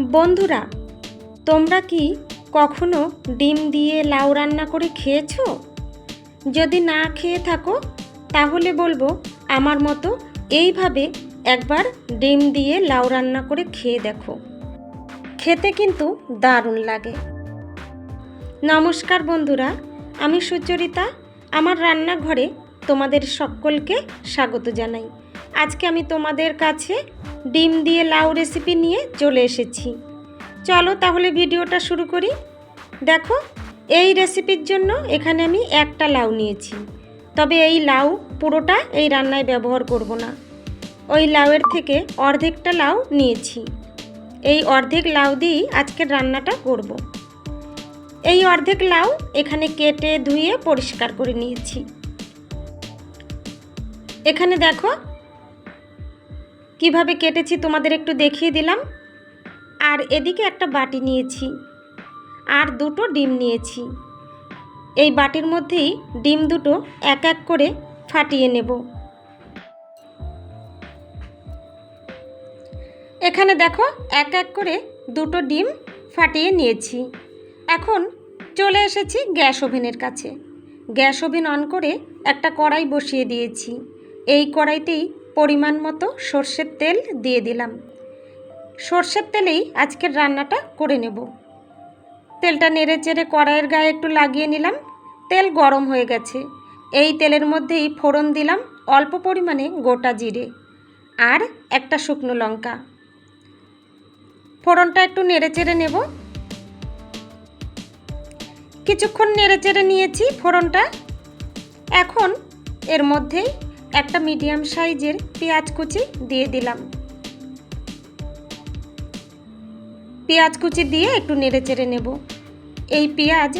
বন্ধুরা, তোমরা কি কখনো ডিম দিয়ে লাউ রান্না করে খেয়েছো? যদি না খেয়ে থাকো, তাহলে বলব আমার মতো এইভাবে একবার ডিম দিয়ে লাউ রান্না করে খেয়ে দেখো। খেতে কিন্তু দারুণ লাগে। নমস্কার বন্ধুরা, আমি সুচরিতা। আমার রান্নাঘরে তোমাদের সকলকে স্বাগত জানাই। আজকে আমি তোমাদের কাছে ডিম দিয়ে লাউ রেসিপি নিয়ে চলে এসেছি। চলো তাহলে ভিডিওটা শুরু করি। দেখো, এই রেসিপির জন্য এখানে আমি একটা লাউ নিয়েছি। তবে এই লাউ পুরোটা এই রান্নায় ব্যবহার করব না। ওই লাউয়ের থেকে অর্ধেকটা লাউ নিয়েছি। এই অর্ধেক লাউ দিয়েই আজকের রান্নাটা করব। এই অর্ধেক লাউ এখানে কেটে ধুয়ে পরিষ্কার করে নিয়েছি। এখানে দেখো কীভাবে কেটেছি তোমাদের একটু দেখিয়ে দিলাম? আর এদিকে একটা বাটি নিয়েছি। আর দুটো ডিম নিয়েছি। এই বাটির মধ্যেই ডিম দুটো এক এক করে ফাটিয়ে নেব। এখানে দেখো, এক এক করে দুটো ডিম ফাটিয়ে নিয়েছি। এখন চলে এসেছি গ্যাস ওভেনের কাছে। গ্যাস ওভেন অন করে একটা কড়াই বসিয়ে দিয়েছি। এই কড়াইতেই পরিমাণ মতো সর্ষের তেল দিয়ে দিলাম। সর্ষের তেলেই আজকের রান্নাটা করে নেব। তেলটা নেড়ে চেড়ে কড়াইয়ের গায়ে একটু লাগিয়ে নিলাম। তেল গরম হয়ে গেছে। এই তেলের মধ্যেই ফোড়ন দিলাম অল্প পরিমাণে গোটা জিরে আর একটা শুকনো লঙ্কা। ফোড়নটা একটু নেড়ে চেড়ে নেব। কিছুক্ষণ নেড়ে চেড়ে নিয়েছি ফোড়নটা। এখন এর মধ্যেই একটা মিডিয়াম সাইজের পেঁয়াজ কুচি দিয়ে দিলাম। পেঁয়াজ কুচি দিয়ে একটু নেড়ে চেড়ে নেব। এই পেঁয়াজ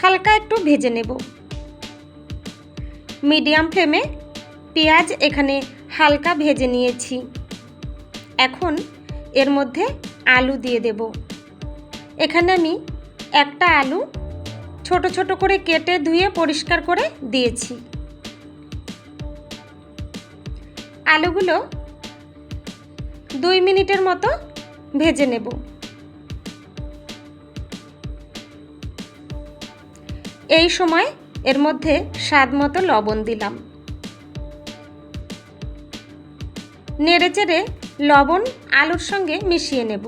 হালকা একটু ভেজে নেব। মিডিয়াম ফ্লেমে পেঁয়াজ এখানে হালকা ভেজে নিয়েছি। এখন এর মধ্যে আলু দিয়ে দেব। এখানে আমি একটা আলু ছোট ছোট করে কেটে ধুয়ে পরিষ্কার করে দিয়েছি। আলুগুলো দুই মিনিটের মতো ভেজে নেব। এই সময় এর মধ্যে স্বাদ মতো লবণ দিলাম। নেড়ে চেড়ে লবণ, আলুর সঙ্গে মিশিয়ে নেব।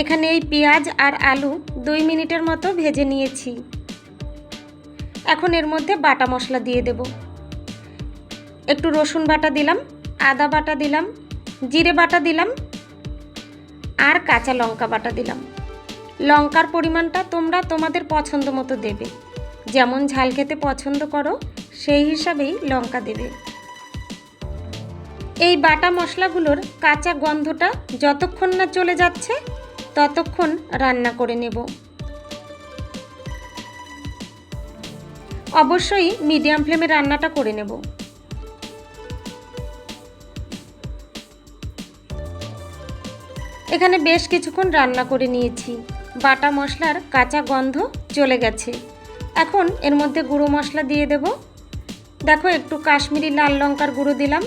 এখানে এই পেঁয়াজ আর আলু দুই মিনিটের মতো ভেজে নিয়েছি। এখন এর মধ্যে বাটা মশলা দিয়ে দেব। একটু রসুন বাটা দিলাম, আদা বাটা দিলাম, জিরে বাটা দিলাম আর কাঁচা লঙ্কা বাটা দিলাম। লঙ্কার পরিমাণটা তোমরা তোমাদের পছন্দ মতো দেবে। যেমন ঝাল খেতে পছন্দ করো, সেই হিসাবেই লঙ্কা দেবে। এই বাটা মশলাগুলোর কাঁচা গন্ধটা যতক্ষণ না চলে যাচ্ছে, ততক্ষণ রান্না করে নেব। অবশ্যই মিডিয়াম ফ্লেমে রান্নাটা করে নেব। এখানে বেশ কিছুক্ষণ রান্না করে নিয়েছি। বাটা মশলার কাঁচা গন্ধ চলে গেছে। এখন এর মধ্যে গুঁড়ো মশলা দিয়ে দেব। দেখো, একটু কাশ্মীরি লাল লঙ্কার গুঁড়ো দিলাম।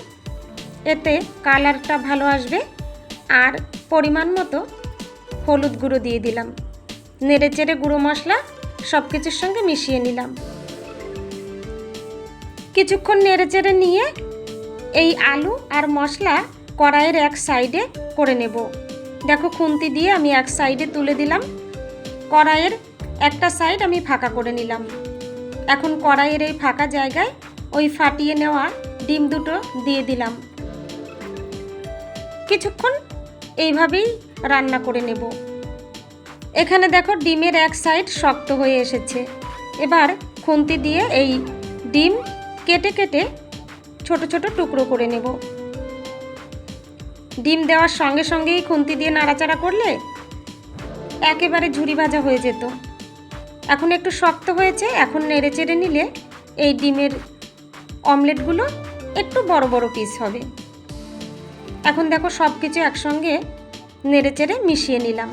এতে কালারটা ভালো আসবে। আর পরিমাণ মতো হলুদ গুঁড়ো দিয়ে দিলাম। নেড়ে চেড়ে গুঁড়ো মশলা সব কিছুর সঙ্গে মিশিয়ে নিলাম। কিছুক্ষণ নেড়ে চেড়ে নিয়ে এই আলু আর মশলা কড়াইয়ের এক সাইডে করে নেব। দেখো খুন্তি দিয়ে আমি এক সাইডে তুলে দিলাম। কড়াইয়ের একটা সাইড আমি ফাঁকা করে নিলাম। এখন কড়াইয়ের এই ফাঁকা জায়গায় ওই ফাটিয়ে নেওয়া ডিম দুটো দিয়ে দিলাম। কিছুক্ষণ এইভাবেই রান্না করে নেব। এখানে দেখো ডিমের এক সাইড শক্ত হয়ে এসেছে। এবার খুন্তি দিয়ে এই ডিম কেটে কেটে ছোট ছোট টুকরো করে নেব। ডিম দেওয়ার সঙ্গে সঙ্গেই খুন্তি দিয়ে নাড়াচাড়া করলে একেবারে ঝুরি ভাজা হয়ে যেত। এখন একটু শক্ত হয়েছে, এখন নেড়ে চেড়ে নিলে এই ডিমের অমলেটগুলো একটু বড় বড় পিস হবে। এখন দেখো সব কিছু একসঙ্গে নেড়ে চেড়ে মিশিয়ে নিলাম।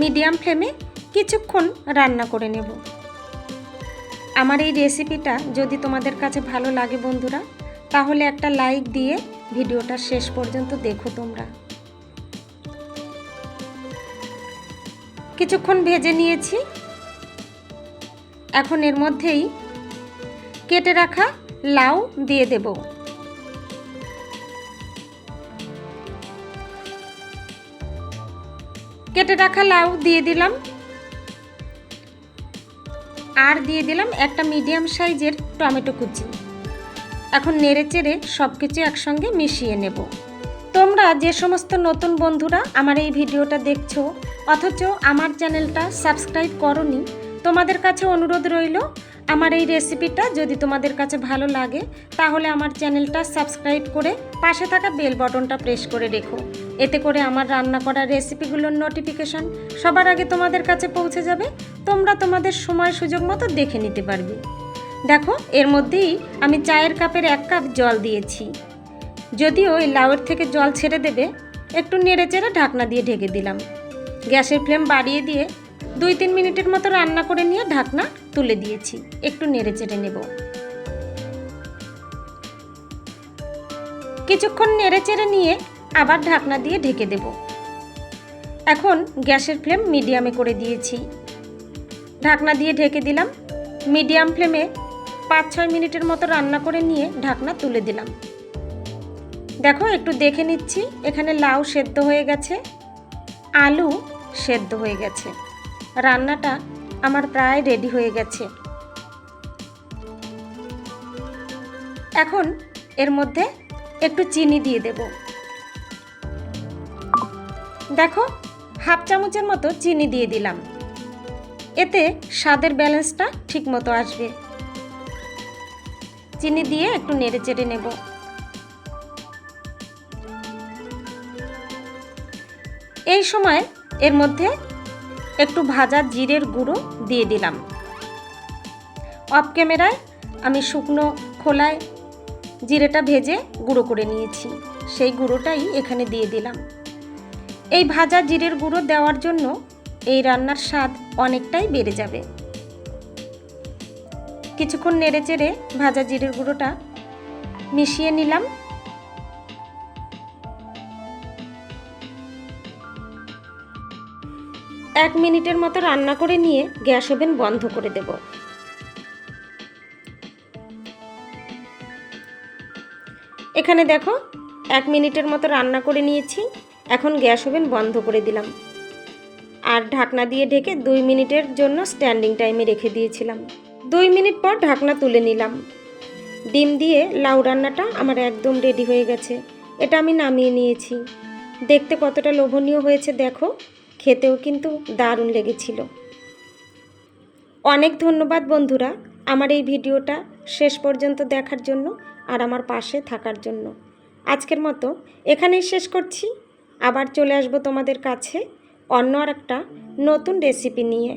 মিডিয়াম ফ্লেমে কিছুক্ষণ রান্না করে নেব। আমার এই রেসিপিটা যদি তোমাদের কাছে ভালো লাগে বন্ধুরা তাহলে একটা লাইক দিয়ে ভিডিওটা শেষ পর্যন্ত দেখো তোমরা। কিছুক্ষণ ভেজে নিয়েছি। এখন এর মধ্যেই কেটে রাখা লাউ দিয়ে দেব। কেটে রাখা লাউ দিয়ে দিলাম। আর দিয়ে দিলাম একটা মিডিয়াম সাইজের টমেটো কুচি। এখন নেড়ে চেড়ে সব কিছু একসঙ্গে মিশিয়ে নেব। তোমরা যে সমস্ত নতুন বন্ধুরা আমার এই ভিডিওটা দেখছ, অথচ আমার চ্যানেলটা সাবস্ক্রাইব করনি, তোমাদের কাছে অনুরোধ রইল, আমার এই রেসিপিটা যদি তোমাদের কাছে ভালো লাগে, তাহলে আমার চ্যানেলটা সাবস্ক্রাইব করে পাশে থাকা বেল বটনটা প্রেস করে রেখো। এতে করে আমার রান্না করা রেসিপিগুলোর নোটিফিকেশন সবার আগে তোমাদের কাছে পৌঁছে যাবে, তোমরা তোমাদের সময় সুযোগ মতো দেখে নিতে পারবে। দেখো, এর মধ্যেই আমি চায়ের কাপের এক কাপ জল দিয়েছি। যদিও এই লাউয়ের থেকে জল ছেড়ে দেবে, একটু নেড়ে চেড়ে ঢাকনা দিয়ে ঢেকে দিলাম। গ্যাসের ফ্লেম বাড়িয়ে দিয়ে দুই তিন মিনিটের মতো রান্না করে নিয়ে ঢাকনা তুলে দিয়েছি। একটু নেড়ে চেড়ে নেব। কিছুক্ষণ নেড়ে চেড়ে নিয়ে আবার ঢাকনা দিয়ে ঢেকে দেব। এখন গ্যাসের ফ্লেম মিডিয়ামে করে দিয়েছি। ঢাকনা দিয়ে ঢেকে দিলাম। মিডিয়াম ফ্লেমে পাঁচ ছয় মিনিটের মতো রান্না করে নিয়ে ঢাকনা তুলে দিলাম। দেখো, একটু দেখে নিচ্ছি, এখানে লাউ সেদ্ধ হয়ে গেছে, আলু সেদ্ধ হয়ে গেছে। রান্নাটা আমার প্রায় রেডি হয়ে গেছে। এখন এর মধ্যে একটু চিনি দিয়ে দেব। দেখো, হাফ চামচের মতো চিনি দিয়ে দিলাম। এতে স্বাদের ব্যালেন্সটা ঠিক মতো আসবে। চিনি দিয়ে একটু নেড়ে চেড়ে নেব। এই সময় এর মধ্যে একটু ভাজা জিরের গুঁড়ো দিয়ে দিলাম। অফ ক্যামেরায় আমি শুকনো খোলায় জিরেটা ভেজে গুঁড়ো করে নিয়েছি। সেই গুঁড়োটাই এখানে দিয়ে দিলাম। এই ভাজা জিরের গুঁড়ো দেওয়ার জন্য এই রান্নার স্বাদ অনেকটাই বেড়ে যাবে। কিছুক্ষণ নেড়ে চেড়ে ভাজা জিরের গুঁড়োটা মিশিয়ে নিলাম। এক মিনিটের মতো রান্না করে নিয়ে গ্যাস ওভেন বন্ধ করে দেব। এখানে দেখো, এক মিনিটের মতো রান্না করে নিয়েছি। এখন গ্যাস ওভেন বন্ধ করে দিলাম। আর ঢাকনা দিয়ে ঢেকে দুই মিনিটের জন্য স্ট্যান্ডিং টাইমে রেখে দিয়েছিলাম। দুই মিনিট পর ঢাকনা তুলে নিলাম। ডিম দিয়ে লাউ রান্নাটা আমার একদম রেডি হয়ে গেছে। এটা আমি নামিয়ে নিয়েছি। দেখতে কতটা লোভনীয় হয়েছে দেখো, খেতেও কিন্তু দারুণ লেগেছিল। অনেক ধন্যবাদ বন্ধুরা আমার এই ভিডিওটা শেষ পর্যন্ত দেখার জন্য আর আমার পাশে থাকার জন্য। আজকের মতো এখানেই শেষ করছি। আবার চলে আসব তোমাদের কাছে অন্য আর একটা নতুন রেসিপি নিয়ে।